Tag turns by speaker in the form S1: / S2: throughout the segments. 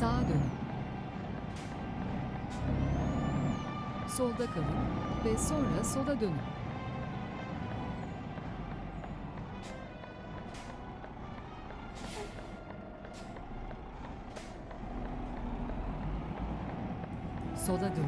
S1: Sağa dönün. Solda kalın ve sonra sola dönün. Sola dönün.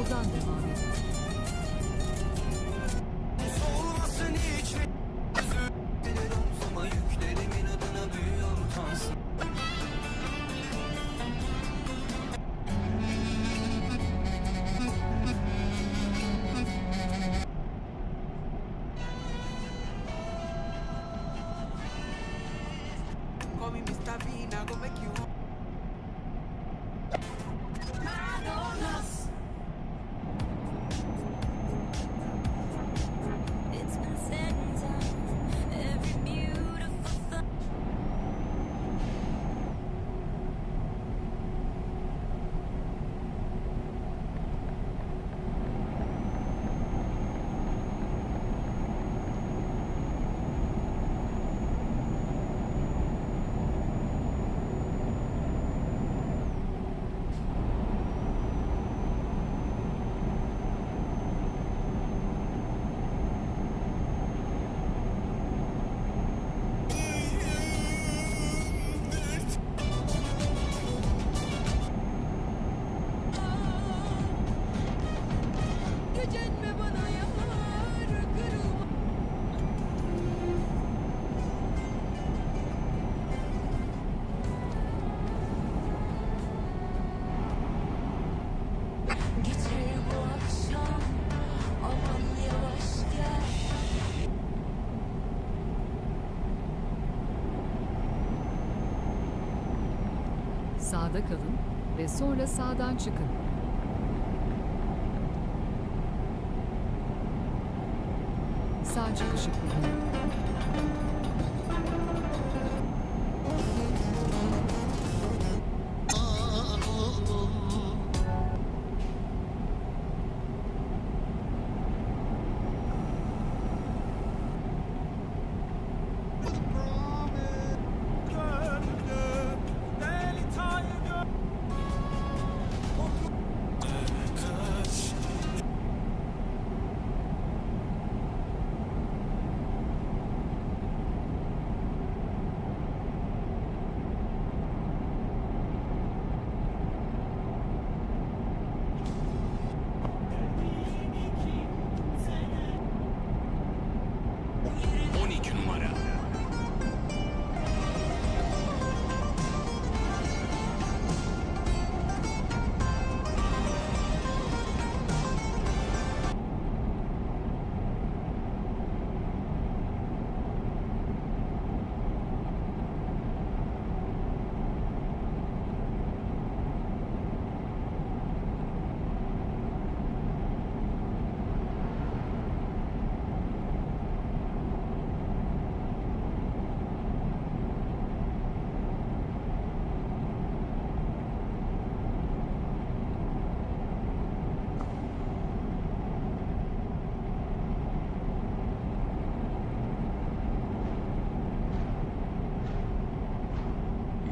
S2: 高山でもあり
S1: Sağda kalın ve sonra sağdan çıkın.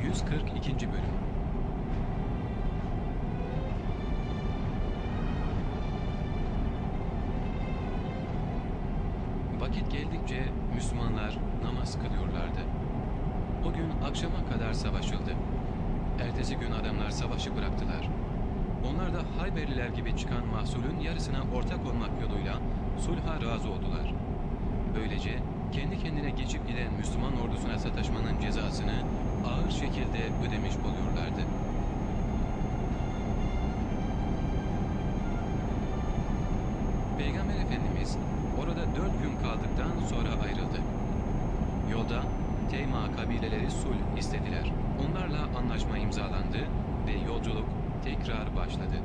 S3: ...142. bölüm. Vakit geldikçe Müslümanlar namaz kılıyorlardı. O gün akşama kadar savaşıldı. Ertesi gün adamlar savaşı bıraktılar. Onlar da Hayberliler gibi çıkan mahsulün yarısına ortak olmak yoluyla sulha razı oldular. Böylece kendi kendine geçip giden Müslüman ordusuna sataşmanın cezasını ağır şekilde ödemiş oluyorlardı. Peygamber Efendimiz orada dört gün kaldıktan sonra ayrıldı. Yolda Teyma kabileleri sulh istediler. Onlarla anlaşma imzalandı ve yolculuk tekrar başladı.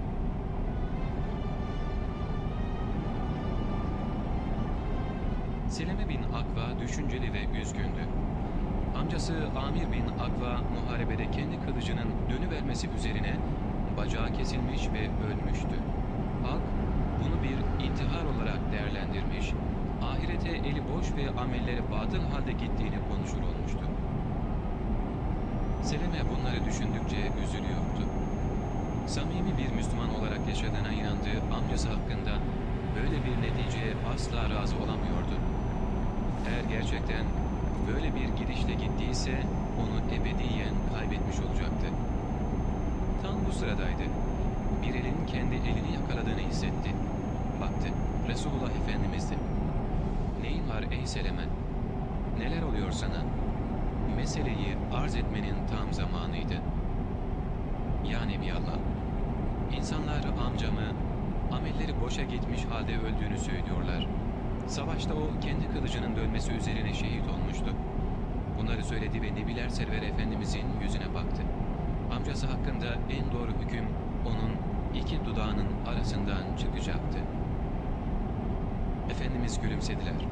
S3: Seleme bin Akva düşünceli ve üzgündü. Amcası Amir bin Akva muharebede kendi kılıcının dönüvermesi üzerine bacağı kesilmiş ve ölmüştü. Halk bunu bir intihar olarak değerlendirmiş, ahirete eli boş ve amelleri batıl halde gittiğini konuşur olmuştu. Seleme bunları düşündükçe üzülüyordu. Samimi bir Müslüman olarak yaşadığına inandığı amcası hakkında böyle bir neticeye asla razı olamıyordu. Eğer gerçekten böyle bir gidişle gittiyse onu ebediyen kaybetmiş olacaktı. Tam bu sıradaydı. Bir elin kendi elini yakaladığını hissetti. Baktı. Resulullah Efendimiz'di. Neyin var ey Seleme? Neler oluyor sana? Meseleyi arz etmenin tam zamanıydı. Ya Nebiallah, insanlar amcamı amelleri boşa gitmiş halde öldüğünü söylüyorlar. Savaşta o kendi kılıcının dönmesi üzerine şehit olmuştu. Bunları söyledi ve Nebiler Server Efendimizin yüzüne baktı. Amcası hakkında en doğru hüküm onun iki dudağının arasından çıkacaktı. Efendimiz gülümsediler.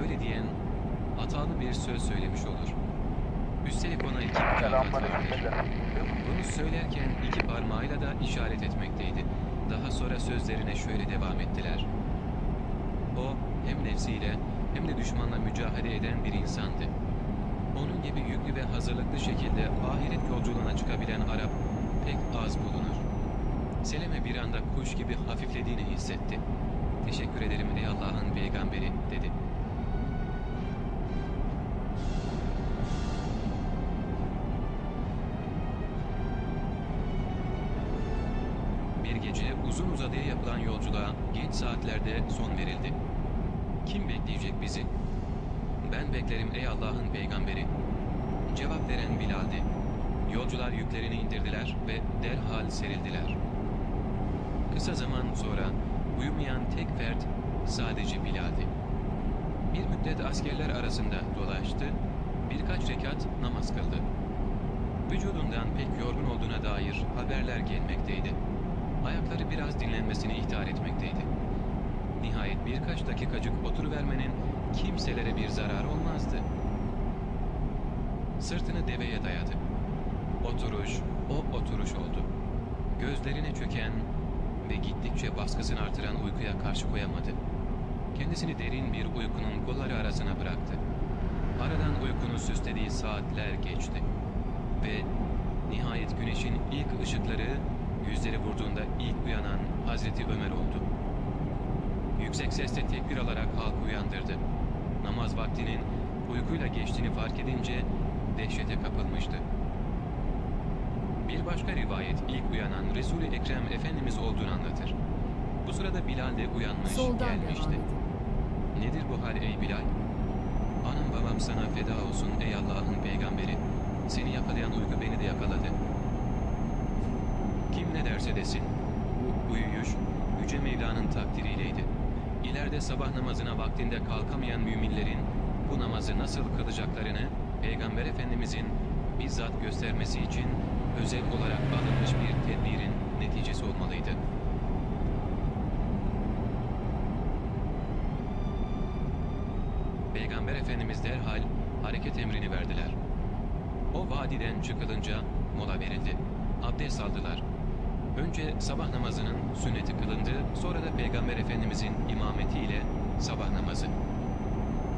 S3: Böyle diyen hatalı bir söz söylemiş olur. Üstelik ona iki mükafat vardır. Bunu söylerken iki parmağıyla da işaret etmekteydi. Daha sonra sözlerine şöyle devam ettiler. Hem nefsiyle hem de düşmanla mücadele eden bir insandı. Onun gibi yüklü ve hazırlıklı şekilde ahiret yolculuğuna çıkabilen Arap pek az bulunur. Seleme bir anda kuş gibi hafiflediğini hissetti. Teşekkür ederim ey Allah'ın peygamberi dedi. Bir gece uzun uzadıya yapılan yolculuğa geç saatlerde son verildi. Kim bekleyecek bizi? Ben beklerim ey Allah'ın peygamberi. Cevap veren Bilal'di. Yolcular yüklerini indirdiler ve derhal serildiler. Kısa zaman sonra uyumayan tek fert sadece Bilal'di. Bir müddet askerler arasında dolaştı, birkaç rekat namaz kıldı. Vücudundan pek yorgun olduğuna dair haberler gelmekteydi. Ayakları biraz dinlenmesini ihtar etmekteydi. Birkaç dakikacık oturuvermenin kimselere bir zarar olmazdı. Sırtını deveye dayadı. Oturuş, o oturuş oldu. Gözlerine çöken ve gittikçe baskısını artıran uykuya karşı koyamadı. Kendisini derin bir uykunun kolları arasına bıraktı. Aradan uykunu süslediği saatler geçti. Ve nihayet güneşin ilk ışıkları yüzleri vurduğunda ilk uyanan Hazreti Ömer oldu. Yüksek sesle tekbir alarak halkı uyandırdı. Namaz vaktinin uykuyla geçtiğini fark edince dehşete kapılmıştı. Bir başka rivayet ilk uyanan Resul-i Ekrem Efendimiz olduğunu anlatır. Bu sırada Bilal de uyanmış
S1: Soldan
S3: gelmişti. Nedir bu hal ey Bilal? Anam babam sana feda olsun ey Allah'ın peygamberi. Seni yakalayan uyku beni de yakaladı. Kim ne derse desin, bu uyuyuş Yüce Mevla'nın takdiriyleydi. İleride sabah namazına vaktinde kalkamayan müminlerin bu namazı nasıl kılacaklarını Peygamber Efendimizin bizzat göstermesi için özel olarak alınmış bir tedbirin neticesi olmalıydı. Peygamber Efendimiz derhal hareket emrini verdiler. O vadiden çıkılınca mola verildi. Abdest aldılar. Önce sabah namazının sünneti kılındı, sonra da Peygamber Efendimizin imametiyle sabah namazı.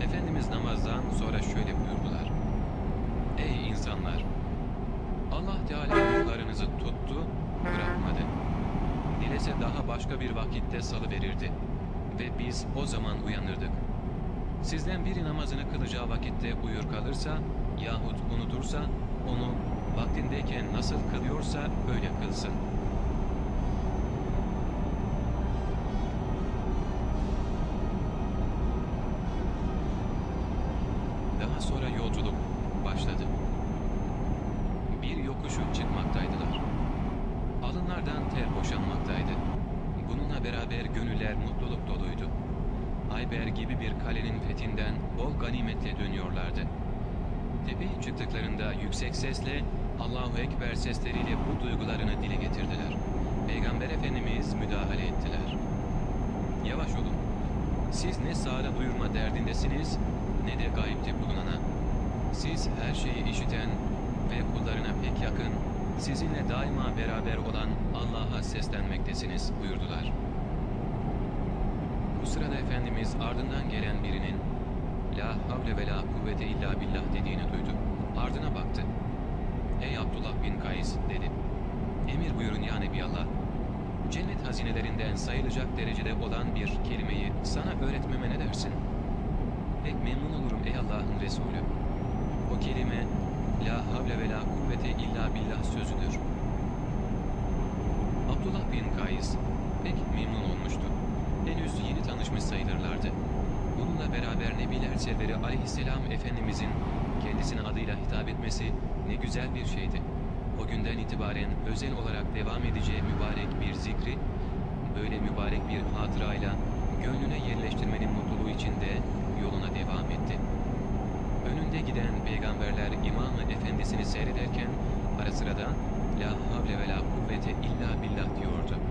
S3: Efendimiz namazdan sonra şöyle buyurdular. Ey insanlar! Allah Teala yollarınızı tuttu, bırakmadı. Dilese daha başka bir vakitte salı verirdi. Ve biz o zaman uyanırdık. Sizden biri namazını kılacağı vakitte uyur kalırsa yahut unutursa onu vaktindeyken nasıl kılıyorsa öyle kılsın. Daha sonra yolculuk başladı. Bir yokuşu çıkmaktaydılar. Alınlardan ter boşanmaktaydı. Bununla beraber gönüller mutluluk doluydu. Ayber gibi bir kalenin fethinden bol ganimetle dönüyorlardı. Tepeye çıktıklarında yüksek sesle Allahu Ekber sesleriyle bu duygularını dile getirdiler. Peygamber Efendimiz müdahale ettiler. Yavaş olun. Siz ne sağda duyurma derdindesiniz ne de gayipte bulunana. Siz her şeyi işiten ve kullarına pek yakın, sizinle daima beraber olan Allah'a seslenmektesiniz buyurdular. Bu sırada Efendimiz ardından gelen birinin La havle ve la kuvvete illa billah dediğini duydu. Ardına baktı. Ey Abdullah bin Kays dedi. Emir buyurun ya Nebiallah. Cennet hazinelerinden sayılacak derecede olan bir kelimeyi sana öğretmeme ne dersin? Pek memnun olurum ey Allah'ın Resulü. O kelime La havle ve la kuvvete illa billah sözüdür. Abdullah bin Kays pek memnun olmuştu. Henüz yeni tanışmış sayılırlardı. Bununla beraber Nebiler Serveri Aleyhisselam Efendimizin kendisine adıyla hitap etmesi ne güzel bir şeydi. O günden itibaren özel olarak devam edeceği mübarek bir zikri, böyle mübarek bir hatırayla gönlüne yerleştirmenin mutluluğu içinde yoluna devam etti. Önünde giden peygamberler imamı efendisini seyrederken ara sırada La havle ve la kuvvete illa billah diyordu.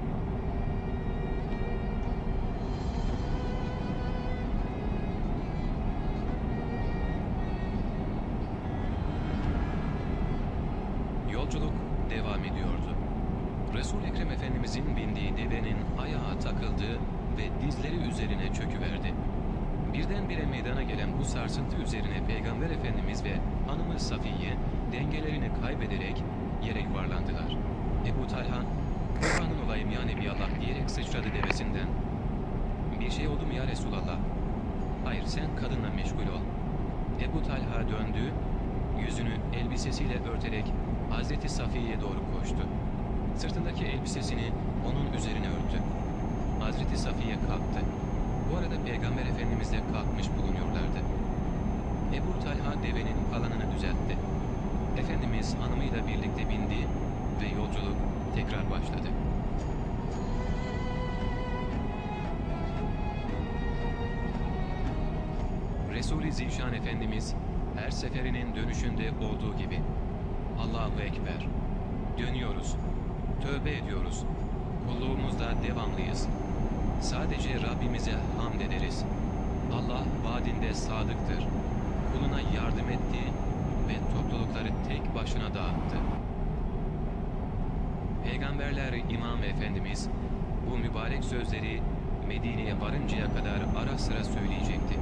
S3: Üzerine Peygamber Efendimiz ve hanımı Safiye dengelerini kaybederek yere yuvarlandılar. Ebu Talha, kurbanın olayım ya Nebiallah diyerek sıçradı devesinden. Bir şey oldu mu ya Resulallah? Hayır sen kadınla meşgul ol. Ebu Talha döndü, yüzünü elbisesiyle örterek Hazreti Safiye'ye doğru koştu. Sırtındaki elbisesini onun üzerine örttü. Hazreti Safiye kalktı. Bu arada Peygamber Efendimiz de kalkmış bulunuyorlardı. Ebu Talha devenin alanını düzeltti. Efendimiz hanımıyla birlikte bindi ve yolculuk tekrar başladı. Resul-i Zişan Efendimiz her seferinin dönüşünde olduğu gibi Allahu Ekber. Dönüyoruz. Tövbe ediyoruz. Kulluğumuzda devamlıyız. Sadece Rabbimize hamd ederiz. Allah vaadinde sadıktır. Kuluna yardım etti ve toplulukları tek başına dağıttı. Peygamberler İmam Efendimiz bu mübarek sözleri Medine'ye varıncaya kadar ara sıra söyleyecekti.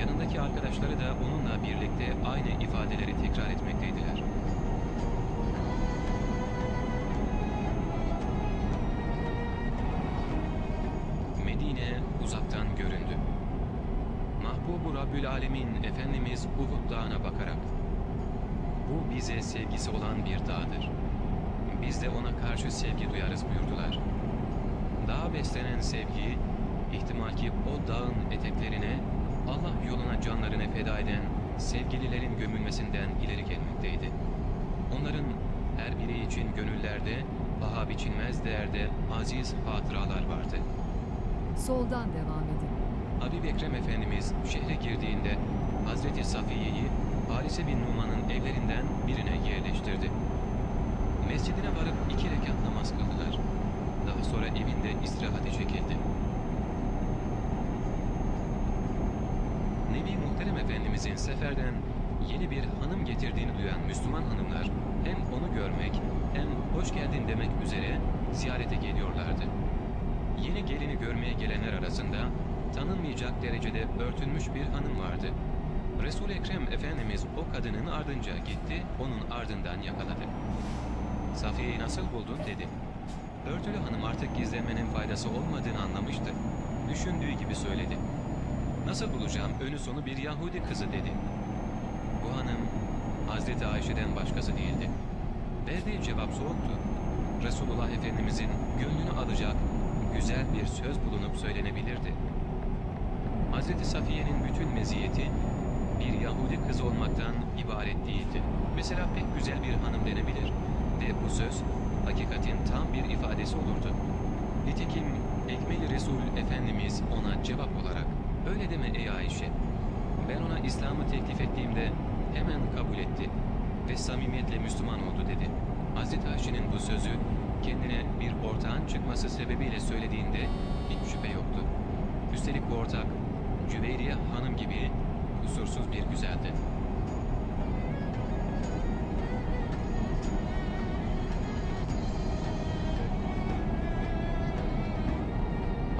S3: Yanındaki arkadaşları da onunla birlikte aynı ifadeleri tekrar etmekteydiler. Medine uzaktan göründü. Mahbubu Rabbül Alemin Efendimiz Uhud Dağı'na bakarak bu bize sevgisi olan bir dağdır. Biz de ona karşı sevgi duyarız buyurdular. Dağa beslenen sevgi, ihtimal ki o dağın eteklerine Allah yoluna canlarını feda eden sevgililerin gömülmesinden ileri gelmekteydi. Onların her biri için gönüllerde paha biçilmez değerde aziz hatıralar vardı.
S1: Soldan devam edin.
S3: Habib Ekrem Efendimiz şehre girdiğinde Hazreti Safiye'yi Harise bin Numan'ın evlerinden birine yerleştirdi. Mescidine varıp iki rekat namaz kıldılar. Daha sonra evinde istirahate çekildi. Nebi Muhterem Efendimizin seferden yeni bir hanım getirdiğini duyan Müslüman hanımlar hem onu görmek hem hoş geldin demek üzere ziyarete geliyorlardı. Yeni gelini görmeye gelenler arasında tanınmayacak derecede örtülmüş bir hanım vardı. Resul-i Ekrem Efendimiz o kadının ardınca gitti, onun ardından yakaladı. Safiye'yi nasıl buldun dedi. Örtülü hanım artık gizlenmenin faydası olmadığını anlamıştı. Düşündüğü gibi söyledi. Nasıl bulacağım önü sonu bir Yahudi kızı dedi. Bu hanım Hazreti Ayşe'den başkası değildi. Verdiği cevap soğuktu. Resulullah Efendimizin gönlünü alacak güzel bir söz bulunup söylenebilirdi. Hazreti Safiye'nin bütün meziyeti bir Yahudi kız olmaktan ibaret değildi. Mesela pek güzel bir hanım denebilir. Ve bu söz hakikatin tam bir ifadesi olurdu. Nitekim Ekmeli Resul Efendimiz ona cevap olarak öyle deme ey Ayşe. Ben ona İslam'ı teklif ettiğimde hemen kabul etti ve samimiyetle Müslüman oldu dedi. Hazreti Ayşe'nin bu sözü kendine bir ortağın çıkması sebebiyle söylediğinde hiç şüphe yoktu. Üstelik bu ortak Cüveyriye hanım gibi kusursuz bir güzeldi.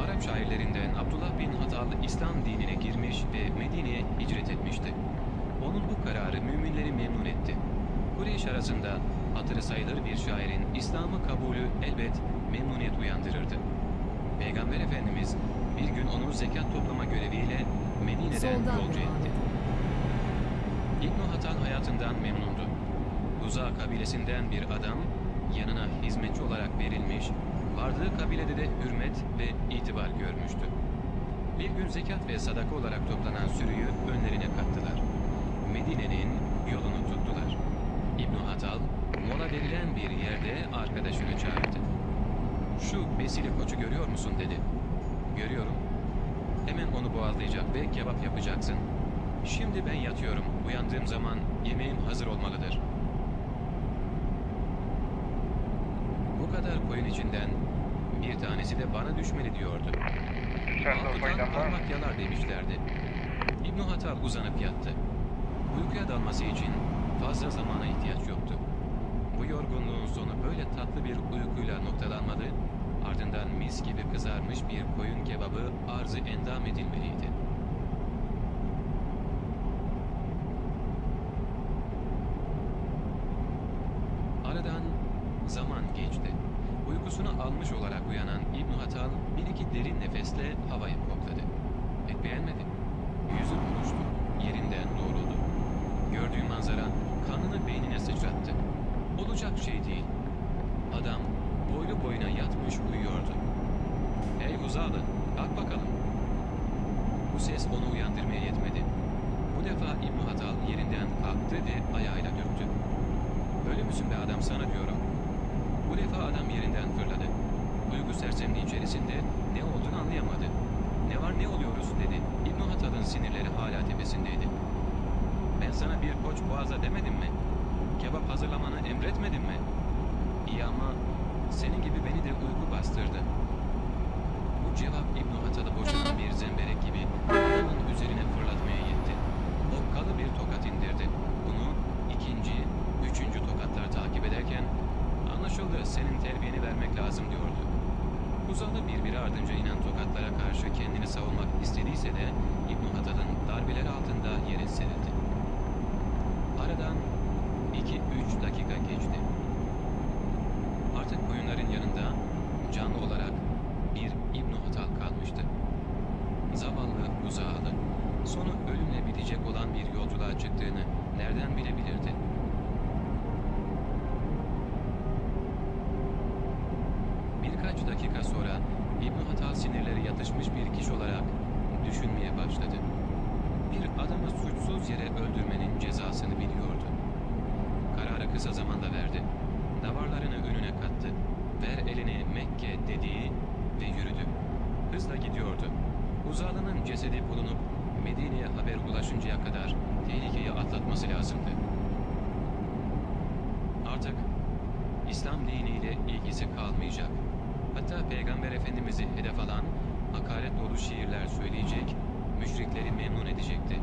S3: Arap şairlerinden Abdullah bin Hatal İslam dinine girmiş ve Medine'ye hicret etmişti. Onun bu kararı müminleri memnun etti. Kureyş arasında hatırı sayılır bir şairin İslam'ı kabulü elbet memnuniyet uyandırırdı. Peygamber Efendimiz bir gün onu zekat toplama göreviyle Medine'den
S1: Soldan
S3: yolcu etti. İbn Hatan hayatından memnundu. Huza kabilesinden bir adam yanına hizmetçi olarak verilmiş, vardığı kabilede de hürmet ve itibar görmüştü. Bir gün zekat ve sadaka olarak toplanan sürüyü önlerine kattılar. Medine'nin yolunu tuttular. İbn Hatal mola verilen bir yerde arkadaşını çağırdı. Şu besili koçu görüyor musun dedi. Görüyorum. Hemen onu boğazlayacak ve kebap yapacaksın. Şimdi ben yatıyorum. Uyandığım zaman yemeğim hazır olmalıdır. Bu kadar koyun içinden bir tanesi de bana düşmeli diyordu. Altıdan parmak yalar demişlerdi. İbn Hatal uzanıp yattı. Uykuya dalması için fazla zamana ihtiyaç yoktu. Bu yorgunluğun sonu böyle tatlı bir uykuyla noktalanmadı, ardından mis gibi kızarmış bir koyun kebabı arzı endam edilmeliydi. Aradan zaman geçti. Uykusunu almış olarak uyanan İbn Hatal bir iki derin nefesle havayı kokladı. Pek beğenmedi. Yüzü buruştu. Yerinden doğruldu. Gördüğü manzara kanını beynine sıçrattı. Olacak şey değil. Adam boylu boyuna yatmış uyuyordu. Hey Huzalı, kalk bakalım. Bu ses onu uyandırmaya yetmedi. Bu defa İbn Hatal yerinden kalktı ve ayağıyla dürttü. Öyle müsün be adam sana diyorum. Bu defa adam yerinden fırladı. Duygu sersemliği içerisinde ne olduğunu anlayamadı. Ne var ne oluyoruz dedi. İbn Hatal'ın sinirleri hala tepesindeydi. Ben sana bir koç boğaza demedim mi? Kebap hazırlamanı emretmedim mi? İyi ama senin gibi beni de uyku bastırdı. Bu cevap İbn Hatal'ı boşanan bir zemberek gibi adamın üzerine fırlatmaya yetti. Okkalı bir tokat indirdi. Bunu ikinci, üçüncü tokatlar takip ederken anlaşıldı senin terbiyeni vermek lazım diyordu. Uzalı birbiri ardınca inen tokatlara karşı kendini savunmak istediyse de İbn Hatal'ın darbeleri altında yere serildi. Aradan iki üç dakika geçti. Artık koyunların yanında canlı olarak bir İbn Hatal kalmıştı. Zavallı uzağlı, sonu ölümle bitecek olan bir yolculuğa çıktığını nereden bilebilirdi? Birkaç dakika sonra İbn Hatal sinirleri yatışmış bir kişi olarak düşünmeye başladı. Bir adamı suçsuz yere öldürmenin cezasını biliyordu. Kararı kısa zamanda verdi. Davarlarını önüne kattı. Ver elini Mekke dediği ve yürüdü. Hızla gidiyordu. Uzalının cesedi bulunup Medine'ye haber ulaşıncaya kadar tehlikeyi atlatması lazımdı. Artık İslam diniyle ilgisi kalmayacak. Hatta Peygamber Efendimiz'i hedef alan hakaret dolu şiirler söyleyecek, müşrikleri memnun edecekti.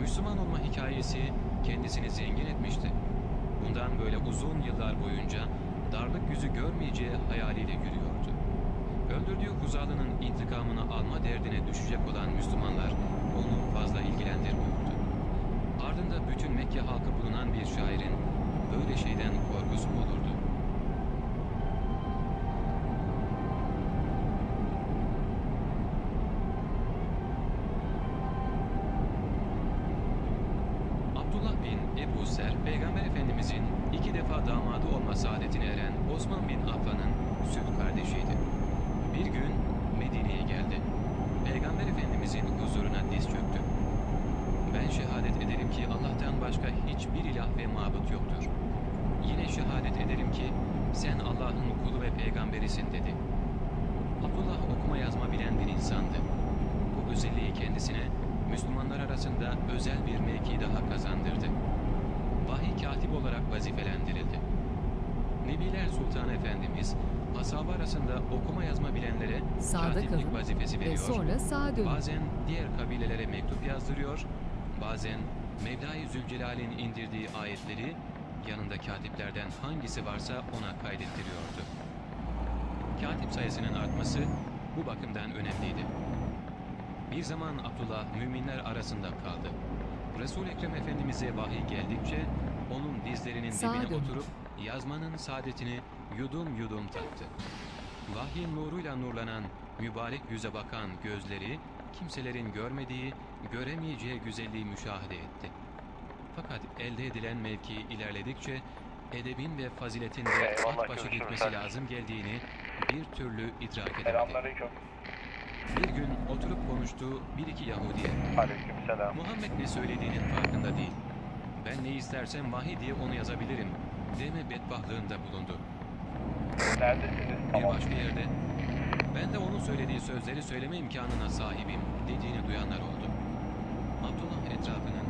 S3: Müslüman olma hikayesi kendisini zengin etmişti. Bundan böyle uzun yıllar boyunca darlık yüzü görmeyeceği hayaliyle yürüyordu. Öldürdüğü Huzalı'nın intikamını alma derdine düşecek olan Müslümanlar onu fazla ilgilendirmiyordu. Ardında bütün Mekke halkı bulunan bir şairin böyle şeyden korkusu olurdu? Abdullah bin Ebu Ser, Peygamber Efendimizin iki defa damadı olma saadetine eren Osman bin Affan'ın süt kardeşiydi. Bir gün Medine'ye geldi. Peygamber Efendimizin huzuruna diz çöktü. Ben şehadet ederim ki Allah'tan başka hiçbir ilah ve mabut yoktur. Yine şehadet ederim ki sen Allah'ın kulu ve peygamberisin dedi. Abdullah okuma yazma bilen bir insandı. Bu özelliği kendisine Müslümanlar arasında özel bir mevki daha kazandırdı. Vahiy katip olarak vazifelendirildi. Nebiler Sultan Efendimiz ashabı arasında okuma yazma bilenlere
S1: Sağda
S3: katiplik
S1: kalın
S3: vazifesi
S1: ve
S3: veriyor.
S1: sonra sağa dönün.
S3: Bazen diğer kabilelere mektup yazdırıyor, bazen Mevla-i Zülcelal'in indirdiği ayetleri yanında katiplerden hangisi varsa ona kaydettiriyordu. Katip sayısının artması bu bakımdan önemliydi. Bir zaman Abdullah müminler arasında kaldı. Resul-i Ekrem Efendimiz'e vahiy geldikçe onun dizlerinin
S1: Sağa
S3: dibine
S1: dönün.
S3: oturup yazmanın saadetini yudum yudum tattı. Vahyin nuruyla nurlanan, mübarek yüze bakan gözleri, kimselerin görmediği, göremeyeceği güzelliği müşahede etti. Fakat elde edilen mevki ilerledikçe, edebin ve faziletin de at başı gitmesi lazım geldiğini bir türlü idrak edemedi. Bir gün oturup konuştuğu bir iki Yahudiye,
S4: Aleykümselam.
S3: Muhammed ne söylediğinin farkında değil. Ben ne istersem vahiy diye onu yazabilirim deme bedbahtlığında bulundu.
S4: Neredesiniz?
S3: Bir başka yerde ben de onun söylediği sözleri söyleme imkanına sahibim dediğini duyanlar oldu. Abdullah etrafının